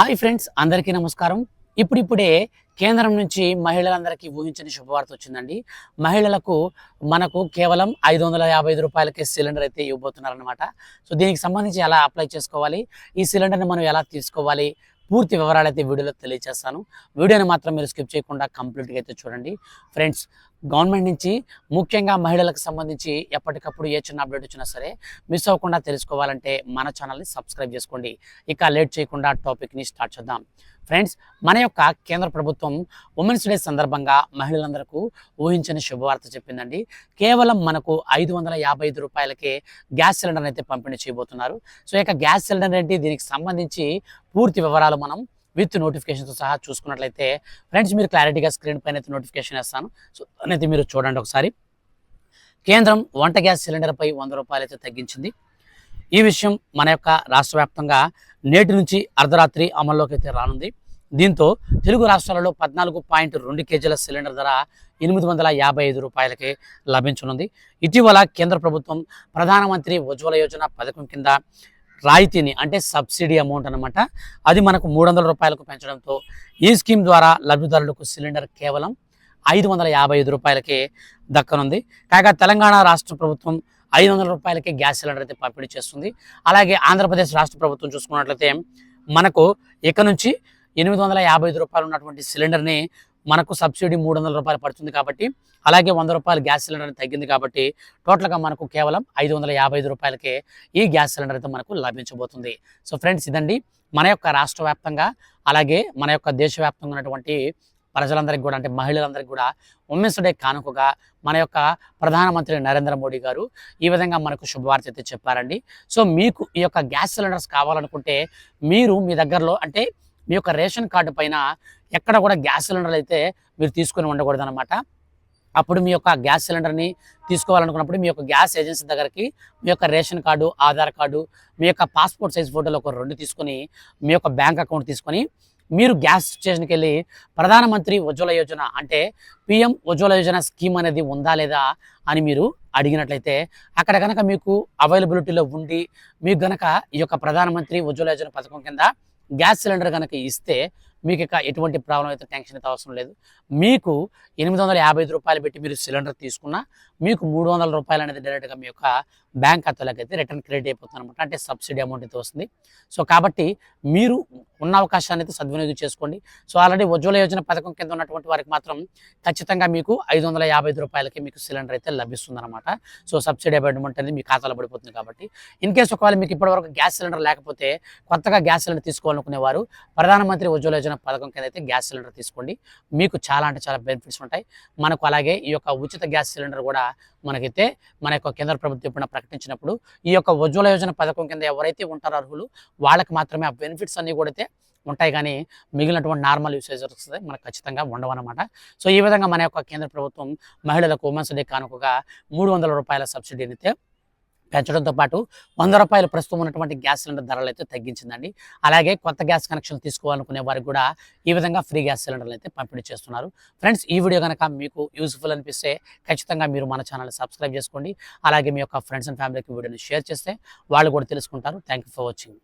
Hi friends అందరికీ నమస్కారం. ఇప్పుడిప్పుడే కేంద్రం నుంచి మహిళలందరికీ ఊహించని శుభవార్త వచ్చిందండి. మహిళలకు మనకు కేవలం ఐదు వందల యాభై ఐదు రూపాయలకే సిలిండర్ అయితే ఇవ్వబోతున్నారనమాట సో దీనికి సంబంధించి ఎలా అప్లై చేసుకోవాలి? ఈ సిలిండర్ని మనం ఎలా తీసుకోవాలి? పూర్తి వివరాలు అయితే వీడియోలో తెలియజేస్తాను. వీడియోని మాత్రం మీరు స్కిప్ చేయకుండా కంప్లీట్గా అయితే చూడండి. ఫ్రెండ్స్ గవర్నమెంట్ నుంచి ముఖ్యంగా మహిళలకు సంబంధించి ఎప్పటికప్పుడు ఏ చిన్న అప్డేట్ వచ్చినా సరే మిస్ అవ్వకుండా తెలుసుకోవాలంటే మన ఛానల్ని సబ్స్క్రైబ్ చేసుకోండి. ఇక లేట్ చేయకుండా టాపిక్ని స్టార్ట్ చేద్దాం. ఫ్రెండ్స్ మన యొక్క కేంద్ర ప్రభుత్వం ఉమెన్స్ డే సందర్భంగా మహిళలందరికీ ఊహించని శుభవార్త చెప్పిందండి. కేవలం మనకు ఐదు వందల యాభై ఐదు రూపాయలకే గ్యాస్ సిలిండర్ అయితే పంపిణీ చేయబోతున్నారు. సో ఇక గ్యాస్ సిలిండర్ ఏంటి? దీనికి సంబంధించి పూర్తి వివరాలు మనం విత్ నోటిఫికేషన్తో సహా చూసుకున్నట్లయితే ఫ్రెండ్స్ మీరు క్లారిటీగా స్క్రీన్ పైన అయితే నోటిఫికేషన్ వేస్తాను. సో అనేది మీరు చూడండి ఒకసారి. కేంద్రం వంట గ్యాస్ సిలిండర్పై వంద రూపాయలు అయితే తగ్గించింది. ఈ విషయం మన యొక్క రాష్ట్ర వ్యాప్తంగా నేటి నుంచి అర్ధరాత్రి అమల్లోకి అయితే రానుంది. దీంతో తెలుగు రాష్ట్రాలలో పద్నాలుగు పాయింట్ రెండు కేజీల సిలిండర్ ధర ఎనిమిది వందల యాభై ఐదు రూపాయలకి లభించనుంది. ఇటీవల కేంద్ర ప్రభుత్వం ప్రధానమంత్రి ఉజ్వల యోజన పథకం కింద రాయితీని అంటే సబ్సిడీ అమౌంట్ అనమాట అది మనకు మూడు వందల రూపాయలకు పెంచడంతో ఈ స్కీమ్ ద్వారా లబ్ధిదారులకు సిలిండర్ కేవలం ఐదు వందల యాభై ఐదు రూపాయలకే దక్కనుంది. కాగా తెలంగాణ రాష్ట్ర ప్రభుత్వం ఐదు వందల రూపాయలకే గ్యాస్ సిలిండర్ అయితే పంపిణీ చేస్తుంది. అలాగే ఆంధ్రప్రదేశ్ రాష్ట్ర ప్రభుత్వం చూసుకున్నట్లయితే మనకు ఇక నుంచి ఎనిమిది వందల యాభై ఐదు రూపాయలు ఉన్నటువంటి సిలిండర్ని మనకు సబ్సిడీ మూడు వందల రూపాయలు పడుతుంది కాబట్టి అలాగే వంద రూపాయలు గ్యాస్ సిలిండర్ తగ్గింది కాబట్టి టోటల్గా మనకు కేవలం ఐదు వందల యాభై ఐదు రూపాయలకే ఈ గ్యాస్ సిలిండర్ అయితే మనకు లభించబోతుంది. సో ఫ్రెండ్స్ ఇదండి మన యొక్క రాష్ట్ర వ్యాప్తంగా అలాగే మన యొక్క దేశవ్యాప్తంగా ఉన్నటువంటి ప్రజలందరికీ కూడా అంటే మహిళలందరికీ కూడా ఉమెన్స్ డే కానుకగా మన యొక్క ప్రధానమంత్రి నరేంద్ర మోడీ గారు ఈ విధంగా మనకు శుభవార్త అయితే చెప్పారండి. సో మీకు ఈ యొక్క గ్యాస్ సిలిండర్స్ కావాలనుకుంటే మీరు మీ దగ్గరలో అంటే మీ యొక్క రేషన్ కార్డు పైన ఎక్కడ కూడా గ్యాస్ సిలిండర్లు అయితే మీరు తీసుకొని ఉండకూడదు అనమాట అప్పుడు మీ యొక్క గ్యాస్ సిలిండర్ని తీసుకోవాలనుకున్నప్పుడు మీ యొక్క గ్యాస్ ఏజెన్సీ దగ్గరికి మీ యొక్క రేషన్ కార్డు ఆధార్ కార్డు మీ యొక్క పాస్పోర్ట్ సైజ్ ఫోటోలు ఒక రెండు తీసుకొని మీ యొక్క బ్యాంక్ అకౌంట్ తీసుకొని మీరు గ్యాస్ స్టేషన్కి వెళ్ళి ప్రధానమంత్రి ఉజ్వల యోజన అంటే పిఎం ఉజ్వల యోజన స్కీమ్ అనేది ఉందా లేదా అని మీరు అడిగినట్లయితే అక్కడ కనుక మీకు అవైలబిలిటీలో ఉండి మీకు గనక ఈ యొక్క ప్రధానమంత్రి ఉజ్వల యోజన పథకం కింద గ్యాస్ సిలిండర్ కనుక ఇస్తే మీకు ఇక ఎటువంటి ప్రాబ్లం అయితే టెన్షన్ అయితే అవసరం లేదు. మీకు ఎనిమిది వందల యాభై ఐదు రూపాయలు పెట్టి మీరు సిలిండర్ తీసుకున్నా మీకు మూడు వందల రూపాయలు అనేది డైరెక్ట్గా మీ యొక్క బ్యాంక్ ఖాతాలోకి అయితే రిటర్న్ క్రెడిట్ అయిపోతుంది అనమాట అంటే సబ్సిడీ అమౌంట్ అయితే వస్తుంది. సో కాబట్టి మీరు ఉన్న అవకాశాన్ని అయితే సద్వినియోగం చేసుకోండి. సో ఆల్రెడీ ఉజ్వల యోజన పథకం కింద ఉన్నటువంటి వారికి మాత్రం ఖచ్చితంగా మీకు ఐదు వందల యాభై ఐదు రూపాయలకి మీకు సిలిండర్ అయితే లభిస్తుంది అనమాట సో సబ్సిడీ అమౌంట్ అనేది మీ ఖాతాలో పడిపోతుంది కాబట్టి. ఇన్ కేసు ఒకవేళ మీకు ఇప్పటివరకు గ్యాస్ సిలిండర్ లేకపోతే కొత్తగా గ్యాస్ సిలిండర్ తీసుకోవాలనుకునే వారు ప్రధానమంత్రి ఉజ్వల యోజన పథకం కింద అయితే గ్యాస్ సిలిండర్ తీసుకోండి. మీకు చాలా అంటే చాలా బెనిఫిట్స్ ఉంటాయి. మనకు అలాగే ఈ యొక్క ఉచిత గ్యాస్ సిలిండర్ కూడా మనకైతే మన యొక్క కేంద్ర ప్రభుత్వం ఇప్పుడు ప్రకటించినప్పుడు ఈ యొక్క ఉజ్వల యోజన పథకం కింద ఎవరైతే ఉంటారో అర్హులు వాళ్ళకి మాత్రమే ఆ బెనిఫిట్స్ అన్నీ కూడా అయితే ఉంటాయి. కానీ మిగిలినటువంటి నార్మల్ యూసేజర్స్ వస్తుంది మనకు ఖచ్చితంగా ఉండవన్నమాట సో ఈ విధంగా మన యొక్క కేంద్ర ప్రభుత్వం మహిళలకు ఉమెన్స్ డే కానుకగా మూడు వందల రూపాయల సబ్సిడీని అయితే పెంచడంతో పాటు వంద రూపాయలు ప్రస్తుతం ఉన్నటువంటి గ్యాస్ సిలిండర్ ధరలు అయితే తగ్గించిందండి. అలాగే కొత్త గ్యాస్ కనెక్షన్ తీసుకోవాలనుకునే వారికి కూడా ఈ విధంగా ఫ్రీ గ్యాస్ సిలిండర్లు అయితే పంపిణీ చేస్తున్నారు. ఫ్రెండ్స్ ఈ వీడియో కనుక మీకు యూస్ఫుల్ అనిపిస్తే ఖచ్చితంగా మీరు మన ఛానల్ సబ్స్క్రైబ్ చేసుకోండి. అలాగే మీ యొక్క ఫ్రెండ్స్ అండ్ ఫ్యామిలీకి వీడియోని షేర్ చేస్తే వాళ్ళు కూడా తెలుసుకుంటారు. Thank for watching.